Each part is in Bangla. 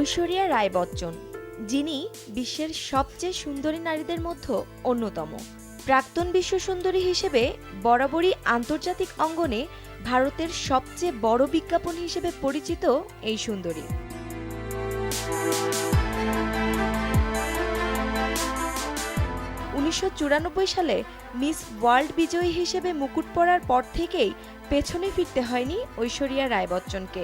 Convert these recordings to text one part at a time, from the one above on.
ঐশ্বরিয়া রায় বচ্চন যিনি বিশ্বের সবচেয়ে সুন্দরী নারীদের মধ্যে অন্যতম। প্রাক্তন বিশ্ব সুন্দরী হিসেবে বরাবরই আন্তর্জাতিক অঙ্গনে ভারতের সবচেয়ে বড় বিজ্ঞাপন হিসেবে পরিচিত এই সুন্দরী। উনিশশো চুরানব্বই সালে মিস ওয়ার্ল্ড বিজয়ী হিসেবে মুকুট পরার পর থেকেই পেছনে ফিরতে হয়নি ঐশ্বরিয়া রায় বচ্চনকে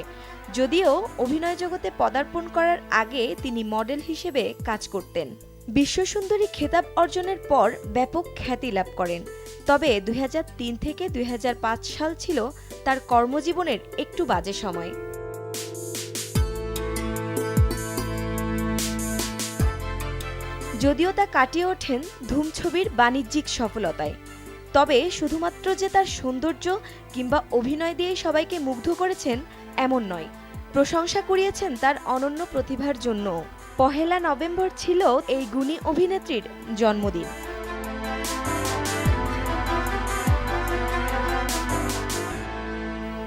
যদিও অভিনয় জগতে পদার্পণ করার আগে তিনি মডেল হিসেবে কাজ করতেন। বিশ্বসুন্দরী খেতাব অর্জনের পর ব্যাপক খ্যাতি লাভ করেন। তবে দুই হাজার তিন থেকে দুই হাজার পাঁচ সাল ছিল তার কর্মজীবনের একটু বাজে সময়। যদিও তা কাটিয়ে ওঠেন ধুম ছবির বাণিজ্যিক সফলতায়। তবে শুধুমাত্র যে তার সৌন্দর্য কিংবা অভিনয় দিয়েই সবাইকে মুগ্ধ করেছেন, এমন নয়। প্রশংসা করিয়েছেন তার অনন্য প্রতিভার জন্য। পহেলা নভেম্বর ছিল এই গুণী অভিনেত্রীর জন্মদিন।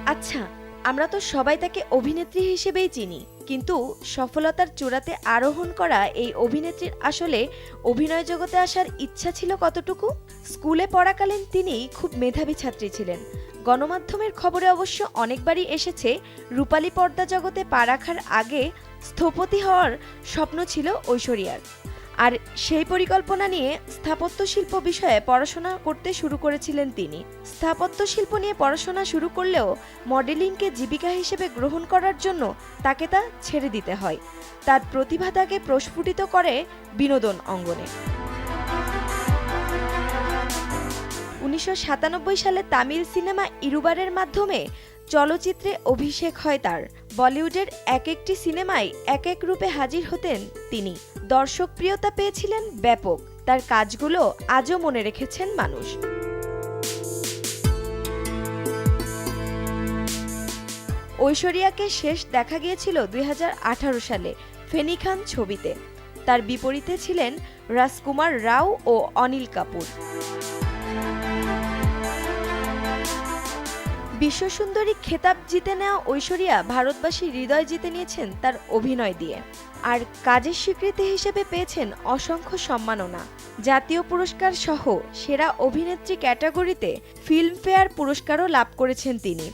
আচ্ছা আমরা তো সবাই তাকে অভিনেত্রী হিসেবেই চিনি, কিন্তু সফলতার চূড়াতে আরোহণ করা এই অভিনেত্রীর আসলে অভিনয় জগতে আসার ইচ্ছা ছিল কতটুকু? স্কুলে পড়াকালীন তিনি খুব মেধাবী ছাত্রী ছিলেন। গণমাধ্যমের খবরে অবশ্য অনেকবারই এসেছে, রূপালী পর্দা জগতে পা রাখার আগে স্থপতি হওয়ার স্বপ্ন ছিল ঐশ্বরিয়ার। আর সেই পরিকল্পনা নিয়ে স্থাপত্য শিল্প বিষয়ে পড়াশোনা করতে শুরু করেছিলেন তিনি। স্থাপত্য শিল্প নিয়ে পড়াশোনা শুরু করলেও মডেলিংকে জীবিকা হিসেবে গ্রহণ করার জন্য তাকে তা ছেড়ে দিতে হয়। তার প্রতিভা তাকে প্রস্ফুটিত করে বিনোদন অঙ্গনে। উনিশশো সাতানব্বই সালে তামিল সিনেমা ইরুবারের মাধ্যমে চলচ্চিত্রে অভিষেক হয় তার। বলিউডের এক একটি সিনেমায় এক এক রূপে হাজির হতেন তিনি। দর্শকপ্রিয়তা পেয়েছিলেন ব্যাপক। তার কাজগুলো আজও মনে রেখেছেন মানুষ। ঐশ্বরিয়াকে শেষ দেখা গিয়েছিল দুই হাজার আঠারো সালে ফেনি খান ছবিতে। তার বিপরীতে ছিলেন রাজকুমার রাও ও অনিল কাপুর। বিশ্বসুন্দরী খেতাব জিতে নেওয়া ঐশ্বরিয়া ভারতবাসী হৃদয় জিতে নিয়েছেন তার অভিনয় দিয়ে। আর কাজের স্বীকৃতি হিসেবে পেয়েছেন অসংখ্য সম্মাননা। জাতীয় পুরস্কার সহ সেরা অভিনেত্রী ক্যাটাগরিতে ফিল্মফেয়ার পুরস্কারও লাভ করেছেন তিনি।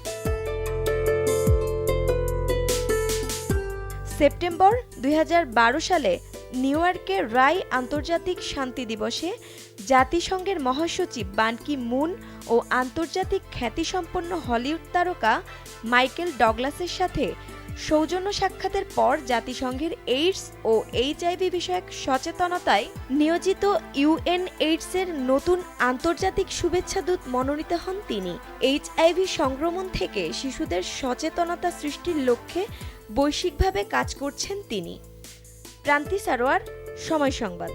সেপ্টেম্বর দুই হাজার বারো সালে নিউ ইয়র্কের রায় আন্তর্জাতিক শান্তি দিবসে জাতিসংঘের মহাসচিব বানকি মুন ও আন্তর্জাতিক খ্যাতিসম্পন্ন হলিউড তারকা মাইকেল ডগলাসের সাথে সৌজন্য সাক্ষাতের পর জাতিসংঘের এইডস ও এইচআইভি বিষয়ক সচেতনতায় নিয়োজিত ইউএন এইডসের নতুন আন্তর্জাতিক শুভেচ্ছাদূত মনোনীত হন তিনি। এইচআইভি সংক্রমণ থেকে শিশুদের সচেতনতা সৃষ্টির লক্ষ্যে বৈশ্বিকভাবে কাজ করছেন তিনি। প্রান্তি সারোয়ার সময় সংবাদ।